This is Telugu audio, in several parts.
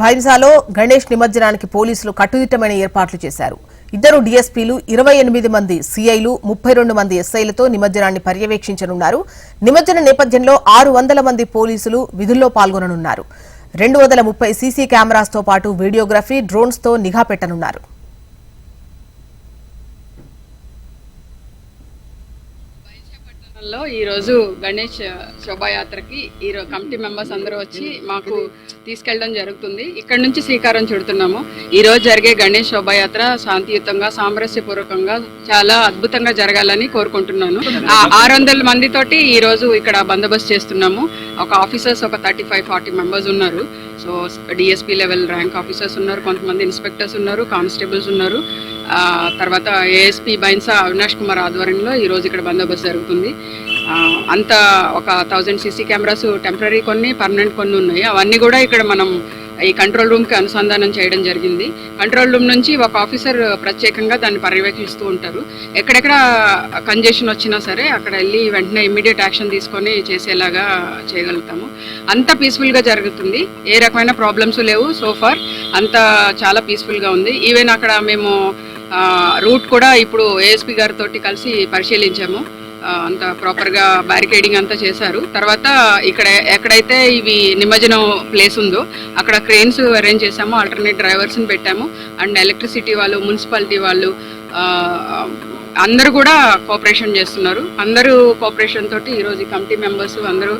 భైంసాలో గణేష్ నిమజ్జనానికి పోలీసులు కట్టుదిట్టమైన ఏర్పాట్లు చేశారు. ఇద్దరు డీఎస్పీలు ఇరవై ఎనిమిది మంది సీఐలు ముప్పై రెండు మంది ఎస్ఐలతో నిమజ్జనాన్ని పర్యవేక్షించనున్నారు. నిమజ్జన నేపథ్యంలో ఆరు వందల మంది పోలీసులు విధుల్లో పాల్గొననున్నారు. రెండు వందల ముప్పై సీసీ కెమెరాస్తో పాటు వీడియోగ్రఫీ డ్రోన్స్తో నిఘా పెట్టనున్నారు. లో ఈ రోజు గణేష్ శోభాయాత్రకి ఈ కమిటీ మెంబర్స్ అందరూ వచ్చి మాకు తీసుకెళ్ళడం జరుగుతుంది. ఇక్కడ నుంచి శ్రీకారం చుడుతున్నాము. ఈ రోజు జరిగే గణేష్ శోభాయాత్ర శాంతియుతంగా సామరస్యపూర్వకంగా చాలా అద్భుతంగా జరగాలని కోరుకుంటున్నాను. ఆరు వందల మందితోటి ఈ రోజు ఇక్కడ బందోబస్తు చేస్తున్నాము. ఒక ఆఫీసర్స్ ఒక థర్టీ ఫైవ్ ఫార్టీ మెంబర్స్ ఉన్నారు. So DSP level rank officers ఉన్నారు కొంతమంది ఇన్స్పెక్టర్స్ ఉన్నారు కానిస్టేబుల్స్ ఉన్నారు. తర్వాత ఏఎస్పీ బైన్సా అవినాష్ కుమార్ ఆధ్వర్యంలో ఈరోజు ఇక్కడ బందోబస్తు జరుగుతుంది. అంత ఒక థౌజండ్ సీసీ కెమెరాస్ టెంపరీ కొన్ని పర్మనెంట్ కొన్ని ఉన్నాయి. అవన్నీ కూడా ఇక్కడ మనం ఈ కంట్రోల్ రూమ్కి అనుసంధానం చేయడం జరిగింది. కంట్రోల్ రూమ్ నుంచి ఒక ఆఫీసర్ ప్రత్యేకంగా దాన్ని పర్యవేక్షిస్తూ ఉంటారు. ఎక్కడెక్కడ కంజెషన్ వచ్చినా సరే అక్కడ వెళ్ళి వెంటనే ఇమ్మీడియట్ యాక్షన్ తీసుకొని చేసేలాగా చేయగలుగుతాము. అంత పీస్ఫుల్గా జరుగుతుంది. ఏ రకమైన ప్రాబ్లమ్స్ లేవు సోఫార్ అంత చాలా పీస్ఫుల్గా ఉంది. ఈవెన్ అక్కడ మేము రూట్ కూడా ఇప్పుడు ఏఎస్పీ గారితో కలిసి పరిశీలించాము. అంత ప్రాపర్గా బ్యారికేడింగ్ అంతా చేశారు. తర్వాత ఇక్కడ ఎక్కడైతే ఇవి నిమజ్జనం ప్లేస్ ఉందో అక్కడ క్రెయిన్స్ అరేంజ్ చేశాము. ఆల్టర్నేట్ డ్రైవర్స్ని పెట్టాము. అండ్ ఎలక్ట్రిసిటీ వాళ్ళు మున్సిపాలిటీ వాళ్ళు అందరూ కూడా కోఆపరేషన్ చేస్తున్నారు. అందరూ కోఆపరేషన్ తోటి ఈరోజు కమిటీ మెంబర్స్ అందరూ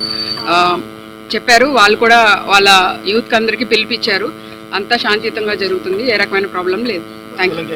చెప్పారు. వాళ్ళు కూడా వాళ్ళ యూత్కి అందరికీ పిలిపించారు. అంతా శాంతియుతంగా జరుగుతుంది. ఏ రకమైన ప్రాబ్లం లేదు. Thank you